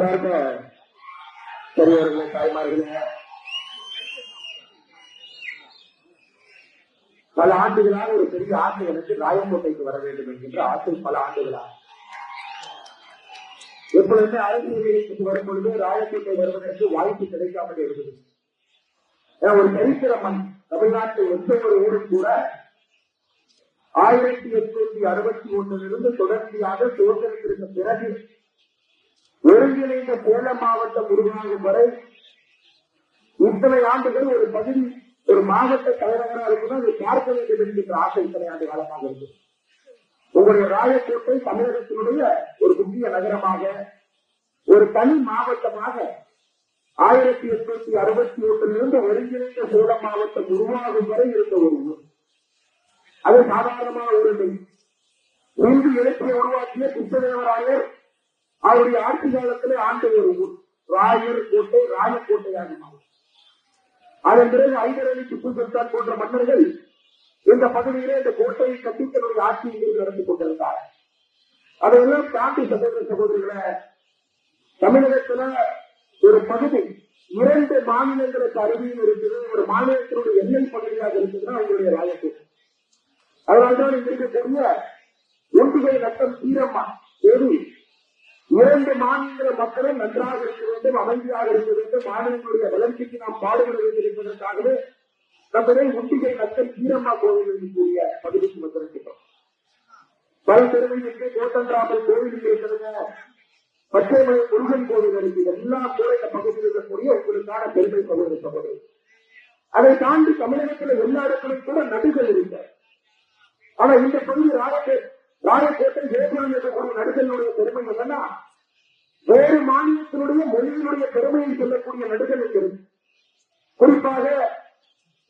அன்பார்ந்த பெரியவர்களே தாய்மார்களே பல ஆண்டுகளாக ஒரு பெரிய ஆசை எனக்கு ராயக்கோட்டைக்கு வர வேண்டும் என்கின்ற ஆற்றில் பல ஆண்டுகளாக. எப்பொழுதுமே அரசியலுக்கு வரும் பொழுது ராயக்கோட்டை வருவதற்கு வாய்ப்பு கிடைக்காமல் இருந்தது. ஒரு சரித்திர மண் தமிழ்நாட்டில் எந்த ஒரு ஊரும் கூட ஆயிரத்தி எட்நூத்தி அறுபத்தி ஒன்னிலிருந்து தொடர்ச்சியாக சுதந்திரத்திற்கு பிறகு ஒருங்கிணைந்த சேலம் மாவட்டம் உருவாகும் வரை இத்தனை ஆண்டுகள் ஒரு பகுதி ஒரு மாவட்ட தலைநகராக இருக்கும்போது அதை பார்க்க வேண்டும் என்கின்ற ஆசை இத்தனை ஆண்டு காலமாக இருக்கு. உங்களுடைய ராயக்கோட்டை தமிழகத்தினுடைய ஒரு முக்கிய நகரமாக ஒரு தனி மாவட்டமாக ஆயிரத்தி எட்நூத்தி அறுபத்தி ஒன்றிலிருந்து ஒருங்கிணைந்த சேலம் மாவட்டம் உருவாகும் வரை இருந்த ஒரு ஊர். அது சாதாரணமான ஒரு இன்று இலக்கிய உருவாக்கிய கிருஷ்ணதேவராயர் அவருடைய ஆட்சி காலத்துல ஆண்ட ஒரு ராயர் கோட்டை ராயக்கோட்டையாக அதன் பிறகு ஐதர் திப்பு சுல்தான் போன்ற மன்னர்கள் இந்த பகுதியிலே இந்த கோட்டையை கட்டி தன்னுடைய ஆட்சியை இங்கு கொண்டிருந்தார் அதையெல்லாம் தாண்டி சகோதர சகோதரிகளை தமிழகத்துல ஒரு பகுதி இரண்டு மாநிலங்களுக்கு அருகில் இருக்குது ஒரு மாநிலத்தினுடைய எண்ணெய் பகுதியாக இருக்குதுன்னா அவங்களுடைய ராயக்கோட்டை அதனால்தான் இங்க இருக்கக்கூடிய ஒன்றுகை நட்டம் தீரம்மா தேவி இரண்டு மாநில மக்களும் நன்றாக இருக்க வேண்டும் அமைதியாக இருக்க வேண்டும். மாநிலங்களுடைய வளர்ச்சிக்கு நாம் பாடுபட வேண்டும் என்பதற்காகவே நம்மளே ஒன்றிகை மக்கள் தீரம்மா கோவில் இருக்கக்கூடிய பகுதிக்கு வந்திருக்கிறோம் பல தெருவிலுக்கு கோட்டன்றாமல் கோவில் இருக்கிறதுங்க பச்சைமலை முருகன் கோவில் இருக்கு எல்லா கோயில பகுதியில் இருக்கக்கூடிய உங்களுக்கான பெருமை பகுதி சகோதரி அதை தாண்டி தமிழகத்தில் எல்லா இடத்திலும் கூட நடுகள் இருந்தார் ஆனா இந்த பகுதி ராயக்கோட்டை ராயக்கோட்டை வேப்பூரில் இருக்கக்கூடிய நடுகளுடைய பெருமை என்னன்னா வேறு மாநிலத்தினுடைய மொழியினுடைய பெருமையை சொல்லக்கூடிய நடுக்கல் இருக்கிறது. குறிப்பாக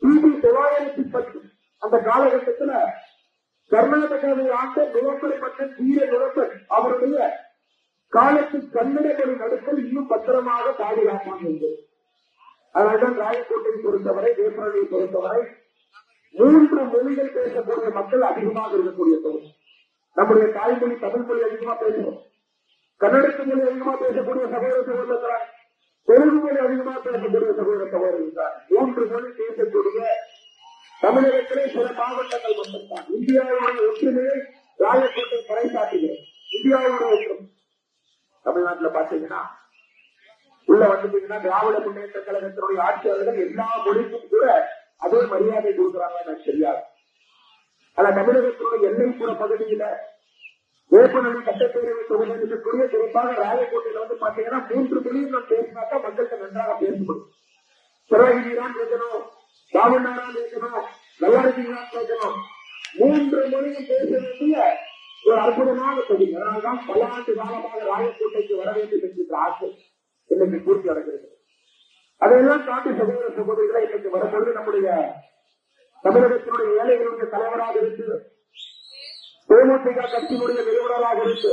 கிபி தொள்ளாயிரத்தி பத்து அந்த காலகட்டத்துல கர்நாடகாவை ஆண்ட நிலப்பரை மற்றும் வீர நிலப்பர் அவருடைய காலத்து கன்னட மொழி நடுக்கல் இன்னும் பத்திரமாக பாதுகாப்பாக இருந்தது. அதனால்தான் ராயக்கோட்டையை பொறுத்தவரை வேப்பரணியை பொறுத்தவரை மூன்று மொழிகள் பேசக்கூடிய மக்கள் அதிகமாக இருக்கக்கூடிய தொகுதி. நம்முடைய தாய்மொழி தமிழ் மொழி அதிகமா பேசுவோம் கன்னடத்து மொழி அதிகமா பேசக்கூடிய சகோதர சகோதரர் தெலுங்கு மொழி அதிகமா பேசக்கூடிய சகோதர சகோதரர் மூன்று மொழி பேசக்கூடிய தமிழகத்திலே சில மாவட்டங்கள் மட்டும்தான். இந்தியாவுடைய ஒற்றுமையை ராயக்கோட்டை பறைசாட்டுகிறது இந்தியாவுடைய ஒற்றுமை. தமிழ்நாட்டுல பாத்தீங்கன்னா உள்ள வந்துட்டீங்கன்னா திராவிட முன்னேற்ற கழகத்தினுடைய ஆட்சியாளர்கள் எல்லா மொழிக்கும் கூட அதே மரியாதை கொடுக்குறாங்க எனக்கு தெரியாது. ஆனா தமிழகத்தோட எல்லைப்புற பகுதியில வேப்பநல்லி சட்டப்பேரவை தொகுதியில் இருக்கக்கூடிய குறிப்பாக ராயக்கோட்டையில வந்து பாத்தீங்கன்னா மூன்று மொழியும் நான் பேசினாக்கா மக்களுக்கு நன்றாக பேசப்படும். முடியும் சிவகிரிதான் பேசணும் பாவநாரான் பேசணும் நல்லாரசிதான் பேசணும் மூன்று மொழியும் பேச வேண்டிய ஒரு அற்புதமான தொகுதி. அதனால்தான் பல ஆண்டு காலமாக ராயக்கோட்டைக்கு வர வேண்டும் என்கின்ற ஆசை இன்னைக்கு பூர்த்தி அடைகிறது. அதையெல்லாம் தாண்டி சகோதர சகோதரிகளை இன்னைக்கு வரும்பொழுது நம்முடைய தமிழகத்தினுடைய ஏழைகளுடைய தலைவராக இருந்து தேமுதிக கட்சியினுடைய நிறுவனராக இருந்து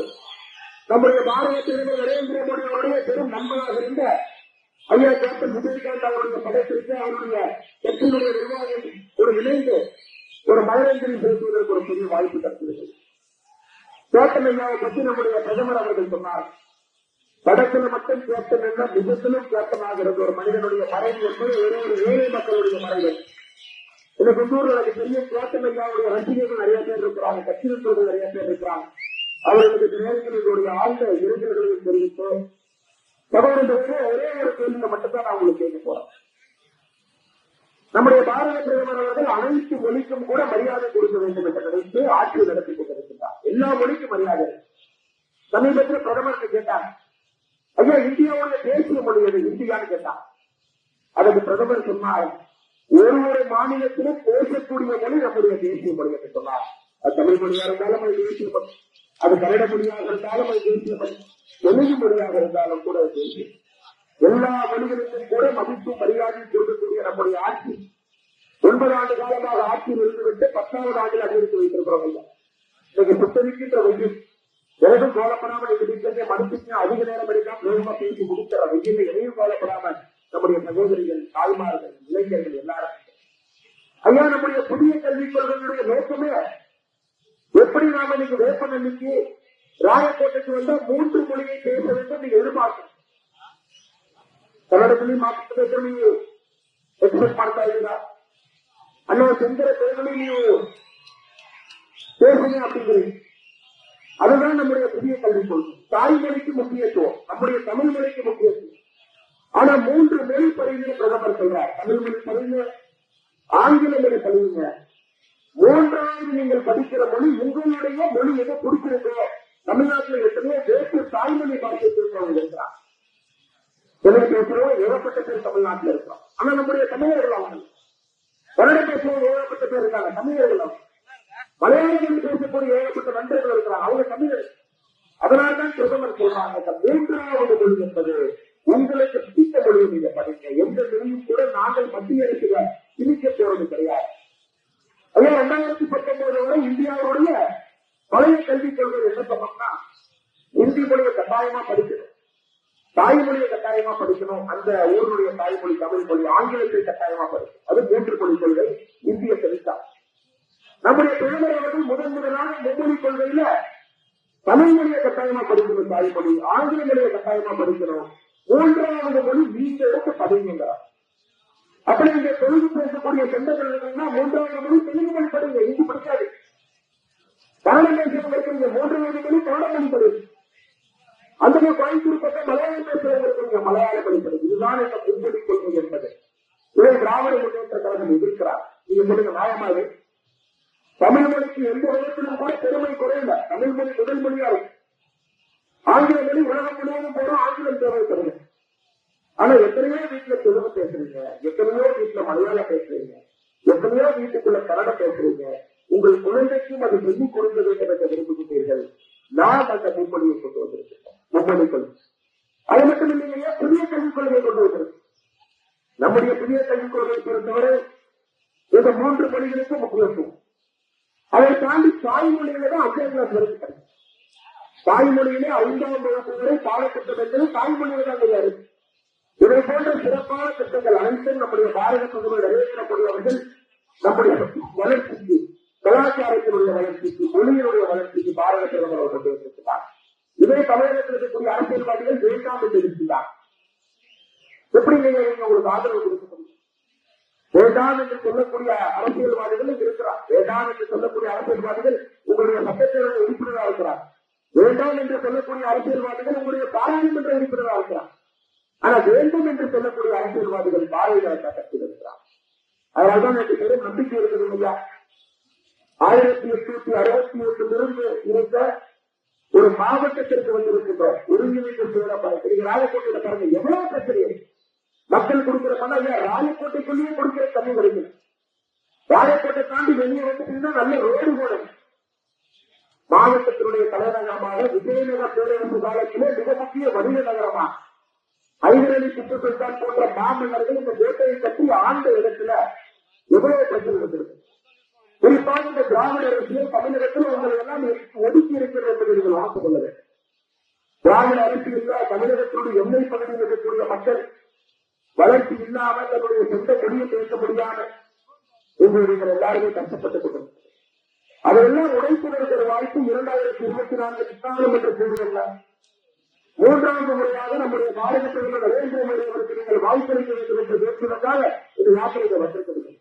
நம்முடைய பாரத தலைவர் நரேந்திர மோடி அவருடைய பெரும் நண்பராக இருந்த ஐயா கேப்டன் விஜயகாந்த் அவருடைய படத்திற்கு அவருடைய கட்சியினுடைய நிர்வாகம் ஒரு இணைந்து ஒரு மலரஞ்சலி செலுத்துவதற்கு ஒரு பெரிய வாய்ப்பு கிடைக்கிறது கேப்டன் ஐயாவை பற்றி நம்முடைய பிரதமர் அவர்கள் சொன்னார் படத்துல மட்டும் கேப்டன் என்ற நிஜத்திலும் கேப்டனாக இருந்த ஒரு மனிதனுடைய மறைவு என்பது ஒரு ஏழை மக்களுடைய மறைவு. இந்த குண்டூர்ல பெரிய கேப்டன் ரசிகர்கள் நிறைய பேர் இருக்கிறாங்க கட்சி நிர்வாகிகள் நிறைய பேர் இருக்கிறாங்க. அவர்களுக்கு நேர்களுடைய ஆழ்ந்த இரங்கல்களையும் தெரிவித்து சகோதரர்களே ஒரே ஒரு கேள்வியை மட்டும்தான் நான் உங்களுக்கு கேட்க போறேன். நம்முடைய பாரத பிரதமர் அவர்கள் அனைத்து மொழிக்கும் கூட மரியாதை கொடுக்க வேண்டும் என்ற நினைத்து ஆட்சி நடத்தி கொண்டிருக்கிறார். எல்லா மொழிக்கும் மரியாதை சமீபத்தில் பிரதமருக்கு கேட்டாங்க. ஐயா இந்தியாவுடைய தேசிய மொழி எது? இந்தியான்னு கேட்டார் அதுக்கு பிரதமர் சொன்னார் ஒரு ஒரு மாநிலத்திலும் பேசக்கூடிய மொழி நம்முடைய தேசிய மொழி என்று சொன்னார். அது தமிழ் மொழியாக இருந்தாலும் அது தேசிய மொழி. அது கன்னட மொழியாக இருந்தாலும் அது தேசிய மொழி. தெலுங்கு மொழியாக இருந்தாலும் கூட அது தேசிய எல்லா மொழிகளுக்கும் கூட மதிப்பு மரியாதை கொடுக்கக்கூடிய நம்முடைய ஆட்சி ஒன்பது ஆண்டு காலமாக ஆட்சியில் இருந்துவிட்டு பத்தாவது ஆண்டில் அதிகரித்து வைத்திருக்கிறோம் ஐயா இன்னைக்கு புத்தரிக்கின்ற வெயில் எனக்கும் கோலப்படாமல் இந்த வீட்டிலே மனுஷங்க அதிக நேரம் எடுக்காம வேகமா பேசி முடிக்கிற வெயில் எதையும் கோலப்படாமல் நம்முடைய சகோதரிகள் தாய்மார்கள் இளைஞர்கள் ஐயா நம்முடைய புதிய கல்விக் கொள்கைகளுடைய நோக்கமே எப்படி நாம இன்னைக்கு வேப்பநல்லிக்கு ராயக்கோட்டைக்கு வந்தா மூன்று மொழியை பேச வேண்டும் நீங்க எதிர்பார்க்கணும் ಕನ್ನಡದಲ್ಲಿ ಮಾತುಕತೆ ನೀವು ಎಕ್ಸ್ಪೆಕ್ಟ್ ಮಾಡ್ತಾ ಇದ್ದೀರಾ ಅನ್ನೋ ಚಂದ್ರ பேர்களை ನೀವು பேசுங்க அப்படிங்கிறீங்க அதுதான் நம்முடைய புதிய கல்விக் கொள்கை தாய்மொழிக்கு முக்கியத்துவம் நம்முடைய தமிழ் மொழிக்கு முக்கியத்துவம் ஆனா மூன்று மொழி பறிந்து பிரதமர் சொல்றார் தமிழ் மொழி பறிந்து ஆங்கில மொழி பறிவுங்க மூன்றாவது நீங்கள் படிக்கிற மொழி உங்களுடைய மொழி எதை பிடிச்சிருக்கு தமிழ்நாட்டில் எத்தனையோ தேசிய தாய்மொழி பார்த்துட்டு இருக்கவங்க இருக்கிறார் தெலுங்கு பேசுறோம் ஏகப்பட்ட பேர் தமிழ்நாட்டில் இருக்கிறோம். ஆனா நம்முடைய தமிழர்கள் அவங்க கன்னடம் பேசுறோம் ஏகப்பட்ட பேர் இருக்காங்க. தமிழர்கள் அவங்க மலையாள பேசக்கூடிய ஏகப்பட்ட நண்பர்கள் இருக்கிறாங்க. அவங்க தமிழர் அதனால்தான் பிரதமர் சொல்றாங்க மூன்றாவது மொழி என்பது உங்களுக்கு பிடித்த மொழியை நீங்க படிங்க. எந்த மொழியும் கூட நாங்கள் மத்திய அரசுல திணிக்க போறது கிடையாது. அதே இரண்டாயிரத்தி பத்தொன்பது வரை இந்தியாவுடைய பழைய கல்விக் கொள்கை என்ன சொன்னோம்னா இந்தி மொழியை கட்டாயமா படிக்கணும். தாய்மொழியை கட்டாயமா படிக்கணும். அந்த ஊருடைய தாய்மொழி தமிழ் மொழி ஆங்கிலத்தை கட்டாயமா படிக்கணும். அது மூன்று மொழி கொள்கை இந்திய கவிதா நம்முடைய பிரதமர் அவர்கள் முதன் முதலாக மும்மொழி கொள்கையில தமிழ் மொழியை கட்டாயமா படிக்கணும் தாய்மொழி ஆங்கில மொழியை கட்டாயமா படிக்கணும். மூன்றாவது மொழி நீங்க எடுத்து அப்படி நீங்க தெலுங்கு பேசக்கூடிய சொந்தங்கள் இருந்தீங்கன்னா மூன்றாவது மொழி தெலுங்கு மொழி படிங்க இந்தி படிக்காது. கன்னடம் பேசுறவங்க இருக்கிறீங்க மூன்றாவது மொழி கன்னட மொழி படிங்க அந்த கோயம்புத்தூர் பக்கம் மலையாளம் பேசுறவங்க மலையாள மொழி படிங்க இதுதான் இந்த மும்மொழி கொள்கை என்பது. இதை திராவிட முன்னேற்ற கழகம் எதிர்க்கிறார் நீங்க சொல்லுங்க நியாயமாவே தமிழ் மொழிக்கு எந்த விதத்திலும் கூட பெருமை குறையல தமிழ் மொழி முதல் மொழியா இருக்கு ஆங்கில மொழி உலகம் முழுவதும் போறோம் ஆங்கிலம் தேவைப்படுது ஆனா எத்தனையோ வீட்டுல தெலுங்கு பேசுறீங்க எத்தனையோ வீட்டுல மலையாளம் பேசுறீங்க எத்தனையோ வீட்டுக்குள்ள கன்னடம் பேசுறீங்க உங்கள் குழந்தைக்கும் அது சொல்லிக் கொடுக்க வேண்டும் என்று விரும்புகிறீர்கள் நான் அந்த மும்மொழியை கொண்டு வந்திருக்கேன் மும்மொழி கொள்கை அது மட்டும் இல்லைங்க புதிய கல்விக் கொள்கையை கொண்டு வந்திருக்கு நம்முடைய புதிய கல்விக் கொள்கையை பொறுத்தவரை இந்த மூன்று மொழிகளுக்கும் முக்கியத்துவம் அதை தாண்டி தாய்மொழியில தான் அஞ்சாம் கிளாஸ் வரைக்கும் தாய்மொழியிலே ஐந்தாம் வகுப்பு வரை பாடத்திட்டம் என்பது தாய்மொழியில தான் கிடையாது இதை போன்ற சிறப்பான திட்டங்கள் அனைத்தும் நம்முடைய பாரத பிரதமர் நரேந்திர மோடி அவர்கள் நம்முடைய வளர்ச்சிக்கு கலாச்சாரத்தினுடைய வளர்ச்சிக்கு மொழியினுடைய வளர்ச்சிக்கு பாரத பிரதமர் அவர் கொண்டு வந்திருக்கிறார் இதே தமிழகத்தில் இருக்கக்கூடிய அரசியல்வாதிகள் வேண்டாம் என்று இருக்கிறார் எப்படி நீங்க உங்களுக்கு ஆதரவு கொடுக்க முடியும்? வேண்டாம் என்று சொல்லக்கூடிய அரசியல்வாதிகள் இருக்கிறார். வேண்டாம் என்று சொல்லக்கூடிய அரசியல்வாதிகள் உங்களுடைய சட்டப்பேரவை உறுப்பினராக இருக்கிறார். வேண்டாம் என்று சொல்லக்கூடிய அரசியல்வாதிகள் உங்களுடைய பாராளுமன்ற உறுப்பினராக இருக்கிறார். ஆனா வேண்டும் என்று சொல்லக்கூடிய அரசியல்வாதிகள் பாரதிய ஜனதா கட்சியில் இருக்கிறார். அதனால்தான் எனக்கு பெரும் நம்பிக்கை இருக்குது இல்லையா ஆயிரத்தி எட்நூத்தி அறுபத்தி எட்டிலிருந்து இருந்த ஒரு மாவட்டத்திற்கு வந்திருக்கின்ற ஒருங்கிணைந்த சூழப்பட நீங்க ராயக்கோட்டையில பாருங்க எவ்வளவு பிரச்சனை மக்கள் கொடுக்கிற பணம் ஐயா ராயக்கோட்டைக்குள்ளேயே கொடுக்கிற தண்ணி கிடைக்கும் ராயக்கோட்டை தாண்டி வெளியே வந்துட்டீங்கன்னா நல்ல ரோடு போடும் மாவட்டத்தினுடைய தலைநகரமாக விஜயநகர பேரரசு காலத்திலே மிக முக்கிய வணிக நகரமா. ஐதரளி சுற்றுச்சூழல் போன்ற மாமன்னர்கள் இந்த கோட்டையை கட்டி ஆண்ட இடத்துல எவ்வளவு பிரச்சனை இருந்திருக்கு குறிப்பாக இந்த திராவிட அரசியல் தமிழகத்தில் உங்களை எல்லாம் ஒதுக்கி இருக்கிறது என்பதை நீங்கள் உணர்ந்து கொள்ள வேண்டும். திராவிட அரசியல் தமிழகத்தோடு எண்ணெய் பகுதியில் இருக்கக்கூடிய மக்கள் வளர்ச்சி இல்லாமல் தன்னுடைய சொந்த மொழியை பேச முடியாம இன்று நீங்கள் எல்லாருமே கஷ்டப்பட்டுக் கொண்டிருக்கிறது அதெல்லாம் உடைப்பதற்கு வாய்ப்பு இரண்டாயிரத்தி இருபத்தி நான்கு என்ற தேர்தலில் மூன்றாவது முறையாக நம்முடைய பாரத உள்ள நரேந்திர மோடி அவருக்கு நீங்கள் வாய்ப்பளிக்க வேண்டும் என்று பேசுவதற்காக இந்த யாத்திரைகள் வந்திருக்கிறது.